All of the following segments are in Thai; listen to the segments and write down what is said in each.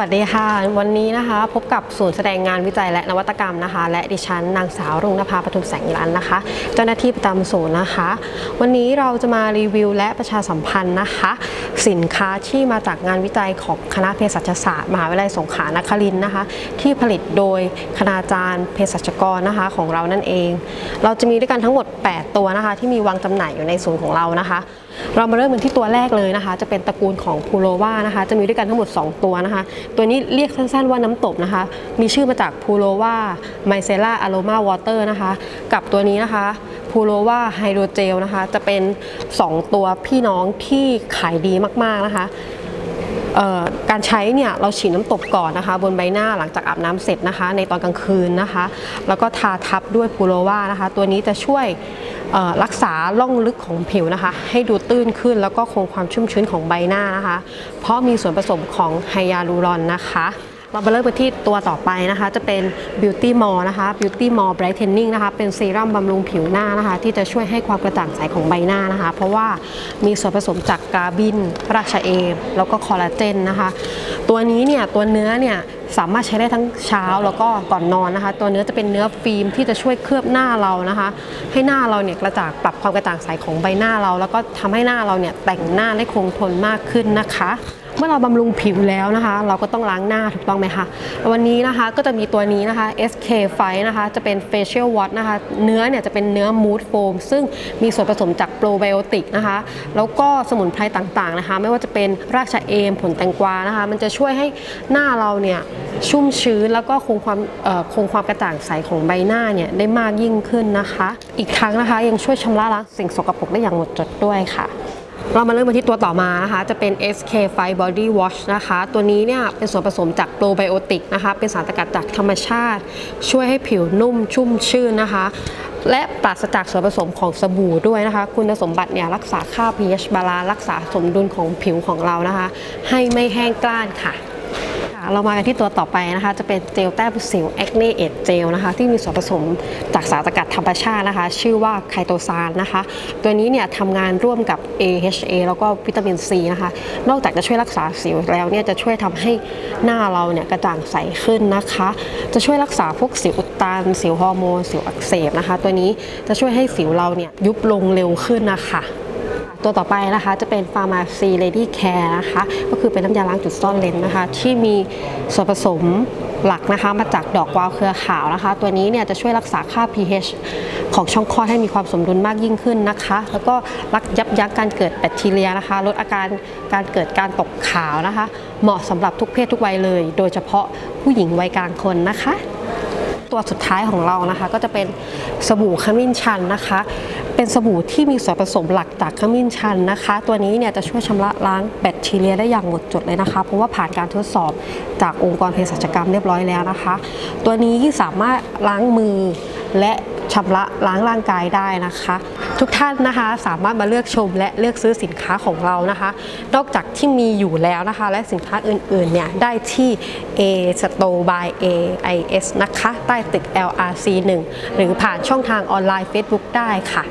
วัสดีค่ะ วันนี้นะคะพบกับศูนย์แสดงงานวิจัยและนวัตกรรมนะคะ และดิฉันนางสาวรุ่งนภาปทุมแสงรันนะคะ เจ้าหน้าที่ประจำศูนย์นะคะ วันนี้เราจะมารีวิวและประชาสัมพันธ์นะคะ สินค้าที่มาจากงานวิจัยของคณะเภสัชศาสตร์มหาวิทยาลัยสงขลานครินทร์นะคะ ที่ผลิตโดยคณาจารย์เภสัชกรนะคะของเรานั่นเอง เราจะมีด้วยกันทั้งหมด 8 ตัวนะคะ ที่มีวางจำหน่ายอยู่ในศูนย์ของเรานะคะเรามาเริ่มกันที่ตัวแรกเลยนะคะ จะเป็นตระกูลของพูโรวานะคะ จะมีด้วยกันทั้งหมด 2 ตัวนะคะตัวนี้เรียกสั้นๆว่าน้ำตบนะคะ มีชื่อมาจากพูโรวาไมเซล่าอะโรมาวอเตอร์นะคะ กับตัวนี้นะคะพูโรวาไฮโดรเจลนะคะ จะเป็น 2 ตัวพี่น้องที่ขายดีมากๆนะคะการใช้เนี่ยเราฉีดน้ำตบก่อนนะคะ บนใบหน้าหลังจากอาบน้ำเสร็จนะคะ ในตอนกลางคืนนะคะ แล้วก็ทาทับด้วยพูโรวานะคะ ตัวนี้จะช่วย รักษาล่องลึกของผิวนะคะ ให้ดูตื้นขึ้นแล้วก็คงความชุ่มชื้นของใบหน้านะคะ เพราะมีส่วนผสมของไฮยาลูรอนนะคะเรามาเริ่มกันที่ตัวต่อไปนะคะ จะเป็น Beauty More นะคะ Beauty More Brightening นะคะ เป็นเซรั่มบำรุงผิวหน้านะคะ ที่จะช่วยให้ความกระจ่างใสของใบหน้านะคะ เพราะว่ามีส่วนผสมจากกาบิน ราชเอมแล้วก็คอลลาเจนนะคะ ตัวนี้เนี่ย ตัวเนื้อเนี่ย สามารถใช้ได้ทั้งเช้าแล้วก็ก่อนนอนนะคะ ตัวเนื้อจะเป็นเนื้อฟิล์มที่จะช่วยเคลือบหน้าเรานะคะ ให้หน้าเราเนี่ยกระจ่างปรับความกระจ่างใสของใบหน้าเรา แล้วก็ทำให้หน้าเราเนี่ยแต่งหน้าได้คงทนมากขึ้นนะคะ เมื่อเราบำรุงผิวแล้วนะคะ เราก็ต้องล้างหน้าถูกต้องไหมคะวันนี้นะคะก็จะมีตัวนี้นะคะ SK f i นะคะจะเป็น facial wash นะคะเนื้อเนี่ยจะเป็นเนื้อ mood foam ซึ่งมีส่วนผสมจากโปรไบโอติกนะคะแล้วก็สมุนไพรต่างๆนะคะ ไม่ว่าจะเป็นราชเอมผลแตงกวานะคะ มันจะช่วยให้หน้าเราเนี่ยชุ่มชื้นแล้วก็คงความคงความกระจ่างใสของใบหน้าเนี่ยได้มากยิ่งขึ้นนะคะ อีกทั้งนะคะยังช่วยชำระล้างสิ่งสกปรกได้อย่างหมดจดด้วยค่ะ เรามาเริ่มมาที่ตัวต่อมานะคะ จะเป็น SK5 Body Wash นะคะ ตัวนี้เนี่ยเป็นส่วนผสมจากโปรไบโอติกนะคะ เป็นสารสกัดจากธรรมชาติ ช่วยให้ผิวนุ่มชุ่มชื่นนะคะ และปราศจากส่วนผสมของสบู่ด้วยนะคะ คุณสมบัติเนี่ยรักษาค่า pH บาลานซ์รักษาสมดุลของผิวของเรานะคะ ให้ไม่แห้งกร้านค่ะ เรามากันที่ตัวต่อไปนะคะ จะเป็นเจลแต้มสิวแอคเนเอเจลนะคะ ที่มีส่วนผสมจากสารสกัดธรรมชาตินะคะ ชื่อว่าไคโตซานนะคะ ตัวนี้เนี่ยทำงานร่วมกับ AHA แล้วก็วิตามินซีนะคะ นอกจากจะช่วยรักษาสิวแล้วเนี่ยจะช่วยทำให้หน้าเราเนี่ยกระจ่างใสขึ้นนะคะ จะช่วยรักษาพวกสิวอุดตันสิวฮอร์โมนสิวอักเสบนะคะ ตัวนี้จะช่วยให้สิวเราเนี่ยยุบลงเร็วขึ้นนะคะ ตัวต่อไปนะคะจะเป็น Pharmacy Lady Care นะคะก็คือเป็นน้ำยาล้างจุดซ่อนเลนนะคะ ที่มีส่วนผสมหลักนะคะมาจากดอกกวาวเครือขาวนะคะ ตัวนี้เนี่ยจะช่วยรักษาค่า pH ของช่องคลอดให้มีความสมดุลมากยิ่งขึ้นนะคะ แล้วก็รักยับยั้งการเกิดแบคทีเรียนะคะ ลดอาการการเกิดการตกขาวนะคะ เหมาะสำหรับทุกเพศทุกวัยเลย โดยเฉพาะผู้หญิงวัยกลางคนนะคะ ตัวสุดท้ายของเรานะคะ ก็จะเป็นสบู่ขมิ้นชันนะคะ เป็นสบู่ที่มีส่วนผสมหลักจากขมิ้นชันนะคะ ตัวนี้เนี่ยจะช่วยชำระล้างแบคทีเรียได้อย่างหมดจดเลยนะคะ เพราะว่าผ่านการทดสอบจากองค์กรเภสัชกรรมเรียบร้อยแล้วนะคะ ตัวนี้สามารถล้างมือและชำระล้างร่างกายได้นะคะ ทุกท่านนะคะสามารถมาเลือกชมและเลือกซื้อสินค้าของเรานะคะ นอกจากที่มีอยู่แล้วนะคะ และสินค้าอื่นๆเนี่ยได้ที่ A Store by AIS นะคะ ใต้ตึก LRC 1 หรือผ่านช่องทางออนไลน์ Facebook ได้ค่ะ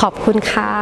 ขอบคุณค่ะ